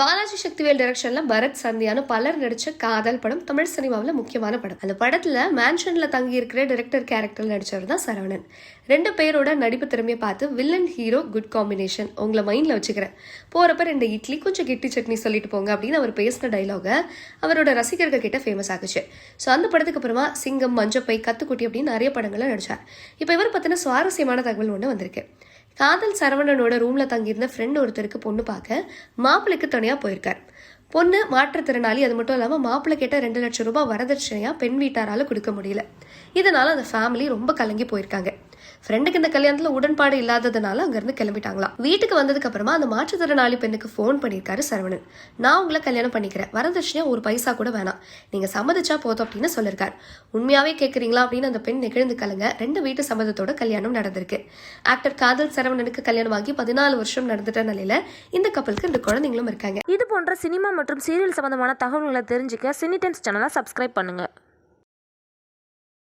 பாலாஜி சக்திவேல் டைரக்ஷன்ல பரத் சந்தியான்னு பலர் நடிச்ச காதல் படம் தமிழ் சினிமாவில் முக்கியமான படம். அந்த படத்துல மேன்ஷன்ல தங்கி இருக்கிற டைரக்டர் கேரக்டர் நடிச்சவர் தான் சரவணன். ரெண்டு பேரோட நடிப்பு திறமையை பார்த்து வில்லன் ஹீரோ குட் காம்பினேஷன் உங்களை மைண்ட்ல வச்சுக்கிறேன். போறப்ப ரெண்டு இட்லி கொஞ்சம் கிட்டி சட்னி சொல்லிட்டு போங்க அப்படின்னு அவர் பேசின டைலாக அவரோட ரசிகர்கள் கிட்ட ஃபேமஸ் ஆகுச்சு ஸோ அந்த படத்துக்கு அப்புறமா சிங்கம் மஞ்சப்பை கத்துக்குட்டி அப்படின்னு நிறைய படங்களை நடிச்சார். இப்போ இவர் பத்தின சுவாரஸ்யமான தகவல் ஒன்று வந்திருக்கு. காதல் சரவணனோட ரூம்ல தங்கியிருந்த ஃப்ரெண்ட் ஒருத்தருக்கு பொண்ணு பார்க்க மாப்பிள்ளைக்கு துணையா போயிருக்கார். பொண்ணு மாற்றுத்திறனாளி அது மட்டும் இல்லாமல் மாப்பிள்ளை கேட்ட ரெண்டு லட்சம் ரூபாய் வரதட்சணையாக பெண் வீட்டாரால் கொடுக்க முடியல. இதனால் அந்த ஃபேமிலி ரொம்ப கலங்கி போயிருக்காங்க. ஃப்ரெண்டுக்கு இந்த கல்யாணத்துல உடன்பாடு இல்லாததுனால அங்கிருந்து கிளம்பிட்டாங்களாம் வீட்டுக்கு வந்ததுக்கு அப்புறமா அந்த மாற்றுத்திறனாளி பெண்ணுக்கு ஃபோன் பண்ணியிருக்காரு சரவணன். நான் உங்களை கல்யாணம் பண்ணிக்கிறேன். வரதட்சணையா ஒரு பைசா கூட வேணாம். நீங்க சம்மதிச்சா போதும் அப்படின்னு சொல்லியிருக்காரு உண்மையாவே கேட்குறீங்களா அப்படின்னு அந்த பெண் நெகிழ்ந்து கலங்க ரெண்டு வீட்டு சம்மதத்தோட கல்யாணம் நடந்திருக்கு. ஆக்டர் காதல் சரவணனுக்கு கல்யாணம் ஆகி பதினாலு வருஷம் நடந்துட்ட நிலையில இந்த கப்பலுக்கு ரெண்டு குழந்தைங்களும் இருக்காங்க. இது போன்ற சினிமா மற்றும் சீரியல் சம்பந்தமான தகவல்களை தெரிஞ்சுக்க சினி டைம்ஸ் சேனலை சப்ஸ்கிரைப் பண்ணுங்க.